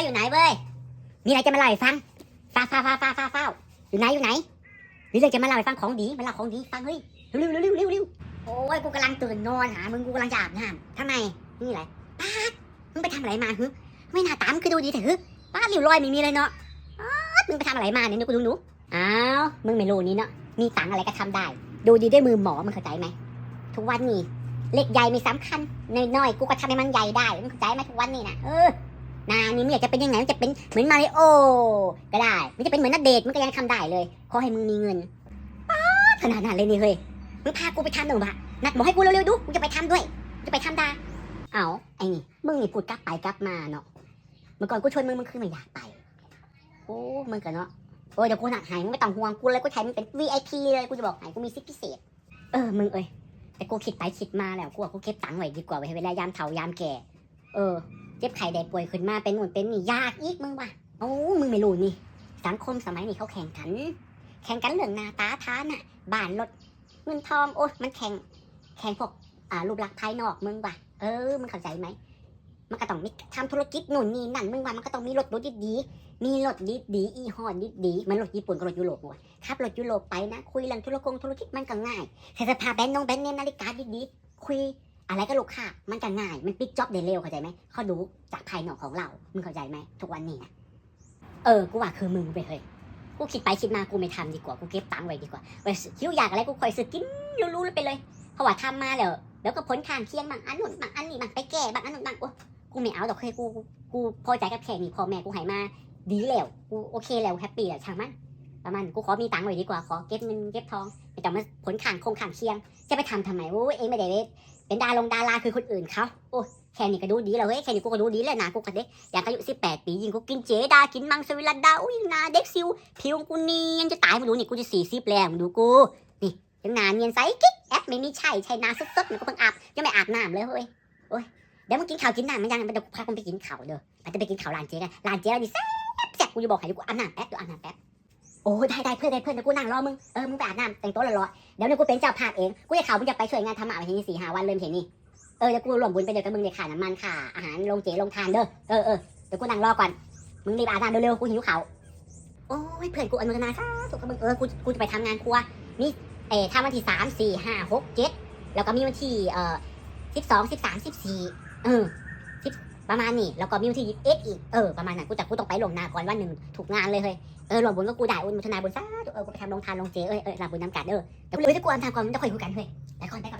ยอยู่ไหนเว้ย มีอะไรจะมาเล่าให้ฟังฟ้าฟ้าฟ้าฟ้าฟ้าฟ้าอยู่ไหนอยู่ไหน มีเรื่องจะมาเล่าให้ฟังของดีมาเล่าของดีฟังเฮ้ยเร็วเร็วเร็วเร็วเร็วโอ้ยกูกำลังตื่นนอนหา มึงกูกำลังจะอาบน้ำทำไมนี่อะไรป้ามึงไปทำอะไรมาฮึไม่น่าตามคือดูดีแต่ฮึป้าดริ้วรอยไม่มีเลยเนาะมึงไปทำอะไรมาเนี่ยนึกกูดูหนูอ้าวมึงไม่รู้นี่เนาะมีตังอะไรก็ทำได้ ดูดีด้วยมือหมอมึงเข้าใจไหมทุกวันนี้เล็กใหญ่ไม่สำคัญน้อยๆกูก็ทำให้มันใหญ่ได้มึงเข้าใจไหมทุกวันนี้นะเออ นานี่มันอยากจะเป็นยังไงมันจะเป็นเหมือนมาริโอก็ได้ มันจะเป็นเหมือนนัดเดทมันก็ยังทำได้เลย ขอให้มึงมีเงินป๊าขนาดนั้นเลยนี่เฮ้ยมึงพากูไปทำหนึ่งบะนัดบอกให้กูเร็วๆดูกูจะไปทำด้วยจะไปทำดาเอาไอ้นี่มึงนี่พูดกลับไปกลับมาเนาะเมื่อก่อนกูชวนมึงมึงคือไม่อยากไปโอ้มึงกันเนาะโอ้ยเดี๋ยวกูหนักหายมึงไม่ต้องห่วงกูเลยกูใช้มึงเป็น VIP เลยกูจะบอกให้กูมีสิทธิพิเศษ เออมึงเอ้ยแต่กูคิดไปคิดมาแล้วกูว่ากูเก็บตังค์ไว้ดีกว่าไว้เวลายามเฒ่ายามแก่ เออ เจ็บไข้ได้ป่วยขึ้นมาเป็นหนุนเป็นนี่ยากอีกมึงว่ะโอ้มึงไม่รู้นี่ สังคมสมัยนี้เขาแข่งขัน แข่งกันเรื่องหน้าตาทาน่ะบ้านรถเงินทองโอ้มันแข่ง แข่งพวกอ่ารูปลักษณ์ภายนอกมึงว่ะเออมึงเข้าใจไหมมันก็ต้องมีทำธุรกิจหนุนนี่นั่นมึงว่ามันก็ต้องมีรถรถดี มีรถดีดีอีฮอนดีดีมันรถญี่ปุ่นกับรถยุโรปว่ะขับรถยุโรปไปนะ คุยเรื่องธุรกงธุรกิจมันก็ง่ายใส่เสื้อผ้าแบรนด์นงแบรนด์เนมนาฬิกาดีๆคุย อะไรก็ลูกค้ามันก็ง่าย มันปิดจ็อบได้เร็วเข้าใจไหมเขาดูจากภายนอกของเรา มึงเข้าใจไหมทุกวันนี้นะเออ กูว่าคือมึงไปเฮ้ยกูคิดไปคิดมากูไม่ทำดีกว่า กูเก็บตังค์ไว้ดีกว่าไว้คิวอยากอะไรกูคอยซื้อกินรู้ๆไปเลย เพราะว่าทำมาแล้วแล้วก็ผลข้างเคียงบางอันนู่นบางอันนี่บางไปแก้บางอันนู่นบางโอ้กูไม่เอาดอกเคยกู กูพอใจกับแค่นี้พอแม่กูใหายมา ดีแล้ว กูโอเคแล้วแฮปปี้แล้วช่างมันประมาณกูขอมีตังค์ไว้ดีกว่าขอเก็บเงินเก็บทองไม่ต้องมาผลข้างคงข้างเคียง จะไปทำทำไมโอ้ยเองไม่ได้ เป็นดาลงดาราคือคนอื่นเขาโอ้แค่นี้ก็ดูดีแล้วเฮ้ยแค่นี้กูก็ดูดีแล้วนะกูก็เด็กอยากอายุ18ปียิงกูกินเจดากินมังสวิรัตดาอุ้ยนาเด็กซิวผิวกูเนียนจะตายมาดูนี่กูจะ40แล้วมึงดูกูนี่ยังหนาเนียนใสกิ๊กแอปไม่มีใช่ใช่นาสดๆมันก็เพิ่งอาบยังไม่อาบน้ำเลยเฮ้ยโอ้ยเดี๋ยวมึงกินข้าวกินน้ำมันยังเดี๋ยวกูพามึงไปกินข้าวเด้อมันจะไปกินข้าวร้านเจ๊กันร้านเจ๊เรานี่แซ่บแซ่บกูจะบอกให้กูอาบน้ำแป๊บเดี๋ยวอาบน้ำแป๊บ โอ้ยได้ได้เพื่อนได้เพื่อนเดี๋ยวกูนั่งรอมึง เออ มึงไปอาบน้ำแต่งตัวรอๆ เดี๋ยวเนี่ยกูเป็นเจ้าภาพเอง กูจะข่าวมึงจะไปช่วยงานทำอาหารที่นี่สี่ห้าวันเลยเห็นนี่ เออเดี๋ยวกูรวมบุญไปเดี๋ยวกับมึงเลยค่าน้ำมันค่าอาหารลงเจลงทานเด้อ เออเออเดี๋ยวกูนั่งรอก่อน มึงรีบอาบน้ำเร็วๆ กูหิวเขาโอ้ยเพื่อนกูอนุโมทนาสาธุกับมึง เออ กู กูจะไปทำงานครัวมีเออทำวันที่สามสี่ห้าหกเจ็ดแล้วก็มีวันที่ เอ่อสิบสองสิบสามสิบสี่เออ ประมาณนี้แล้วก็มีวันที่ยิบเอ็ดอีกเออประมาณนั้นกูจะกูต้องไปลงนาก่อนวันหนึ่งถูกงานเลยเฮ้ยเออรวงบุญก็กูได้อุนมุทนาบุญสาธุเออกูไปทำลงทานลงเจเออเออหลับบุญน้ำกัดเออแต่กูเลยถ้ากูอันทำก่อนมันจะคอยคุยกันเฮ้ยไปก่อนไปก่อน